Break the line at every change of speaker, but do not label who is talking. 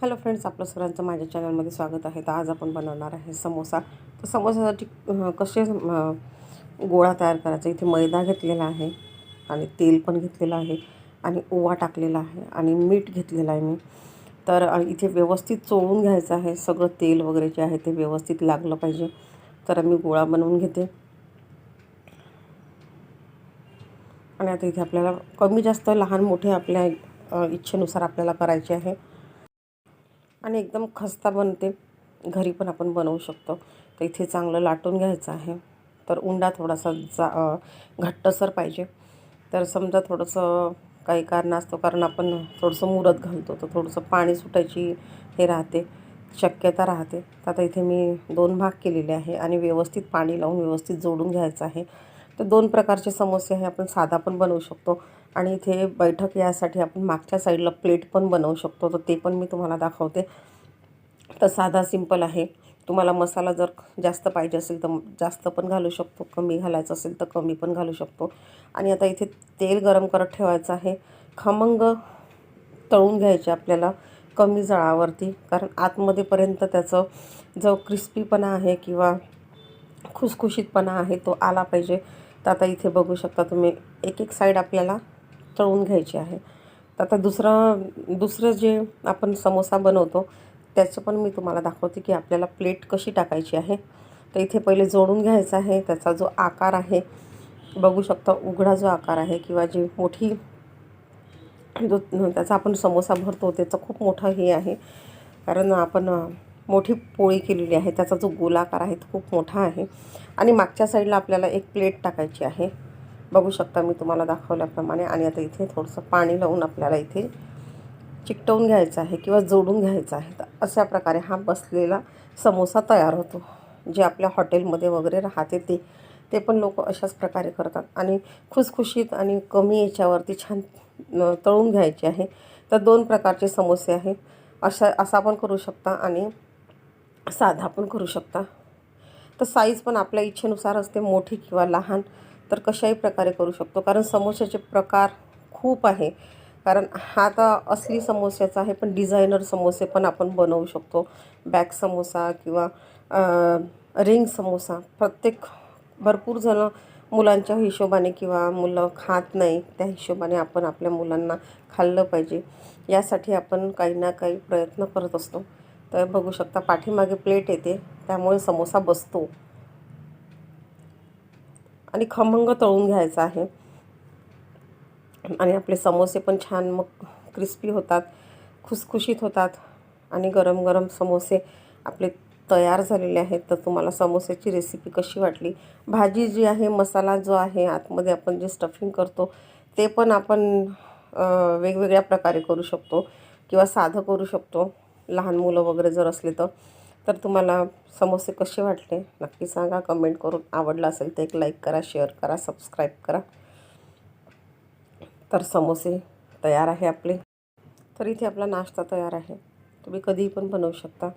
Hello friends आपलं सरांचं माझ्या चॅनलमध्ये स्वागत आहे. तर आज आपण बनवणार आहे समोसा. तर समोसासाठी कसे गोळा तयार करायचा? इथे मैदा घेतलेला आहे आणि तेल पण घेतलेलं आहे आणि ओवा टाकलेला आहे आणि मीठ घेतलेलं आहे मी. तर इथे व्यवस्थित चोळून घ्यायचं आहे. सगळं तेल वगैरे जे आहे ते व्यवस्थित लागलं पाहिजे. तर मी गोळा बनवून घेते. आणि आता इथे आपल्याला कमी जास्त लहान मोठे आपल्या इच्छेनुसार आपल्याला करायचे आहे. आणि एकदम खस्ता बनते. घरी पण आपण बनवू शकतो. तर इथे चांगलं लाटून घ्यायचं आहे. तर उंडा थोडासा जा घट्टसर पाहिजे. तर समजा थोडंसं काही कारण असतो कारण आपण थोडंसं मुरत घालतो. तर थोडंसं पाणी सुटायची हे राहते. शक्यता राहते. तर आता इथे मी दोन भाग केलेले आहे आणि व्यवस्थित पाणी लावून व्यवस्थित जोडून घ्यायचं आहे. तर दोन प्रकारचे समोसे आहे. आपण साधा पण बनवू शकतो. आणि इथे बैठक यासाठी आपण मागच्या साईडला प्लेट पण बनवू शकतो. तर ते पण मी तुम्हाला दाखवते. तर साधा सिंपल आहे. तुम्हाला मसाला जर जास्त पाहिजे असेल तर जास्त पण घालू शकतो. कमी घालायचं असेल तर कमी पण घालू शकतो. आणि आता इथे तेल गरम करत ठेवायचं आहे. खमंग तळून घ्यायचे आपल्याला कमी जळावरती. कारण आतमध्येपर्यंत त्याचं जो क्रिस्पीपणा आहे किंवा खुसखुशीतपणा आहे तो आला पाहिजे. तर आता इथे बघू शकता तुम्ही. एक एक साईड आपल्याला तळून घ्यायची आहे. तर आता दुसरा दुसरं जे आपण समोसा बनवतो त्याचं पण मी तुम्हाला दाखवते की आपल्याला प्लेट कशी टाकायची आहे. तर इथे पहिले जोडून घ्यायचा आहे. त्याचा जो आकार आहे बघू शकता उघडा जो आकार आहे किंवा जी मोठी जो त्याचा आपण समोसा भरतो त्याचं खूप मोठं हे आहे. कारण आपण मोठी पोळी केलेली आहे. त्याचा जो गोलाकार आहे तो खूप मोठा आहे. आणि मागच्या साईडला आपल्याला एक प्लेट टाकायची आहे. बघू शकता मी तुम्हाला दाखवल्याप्रमाणे. आणि आता इथे थोडंसं पाणी लावून आपल्याला इथे चिकटवून घ्यायचं आहे किंवा जोडून घ्यायचं आहे. तर अशा प्रकारे हा बसलेला समोसा तयार होतो. जे आपल्या हॉटेलमध्ये वगैरे राहते ते ते पण लोक अशाच प्रकारे करतात. आणि खुसखुशीत आणि कमी याच्यावरती छान तळून घ्यायचे आहे. तर दोन प्रकारचे समोसे आहे अशा असा पण करू शकता आणि साधा पण करू शकता. तर साईज पण आपल्या इच्छेनुसार असते मोठी किंवा लहान. तर कशाही प्रकारे करू शकतो. कारण समोश्याचे प्रकार खूप आहे. कारण हा तर असली समोस्याचा आहे पण डिझायनर समोसे पण आपण बनवू शकतो. बॅग समोसा किंवा रिंग समोसा. प्रत्येक भरपूर जणं मुलांच्या हिशोबाने किंवा मुलं खात नाही त्या हिशोबाने आपण आपल्या मुलांना खाल्लं पाहिजे. यासाठी आपण काही ना काही प्रयत्न करत असतो. तर बघू शकता पाठीमागे प्लेट येते त्यामुळे समोसा बसतो. आणि खमंग तळून घ्यायचा आहे. आणि आपले समोसे पण छान मग क्रिस्पी होतात खुसखुशीत होतात. आणि गरम गरम समोसे आपले तयार झालेले आहेत. तर तुम्हाला समोस्याची रेसिपी कशी वाटली? भाजी जी आहे मसाला जो आहे आतमध्ये आपण जे स्टफिंग करतो ते पण आपण वेगवेगळ्या प्रकारे करू शकतो किंवा साधं करू शकतो. लहान मुलं वगैरे जर असले तर. तर तुम्हाला समोसे कसे वाटले? नक्की सांगा. कमेंट करून आवडलं असेल तर एक लाईक करा शेअर करा सबस्क्राईब करा. तर समोसे तयार आहे आपले. तर इथे आपला नाश्ता तयार आहे. तुम्ही कधीही पण बनवू शकता.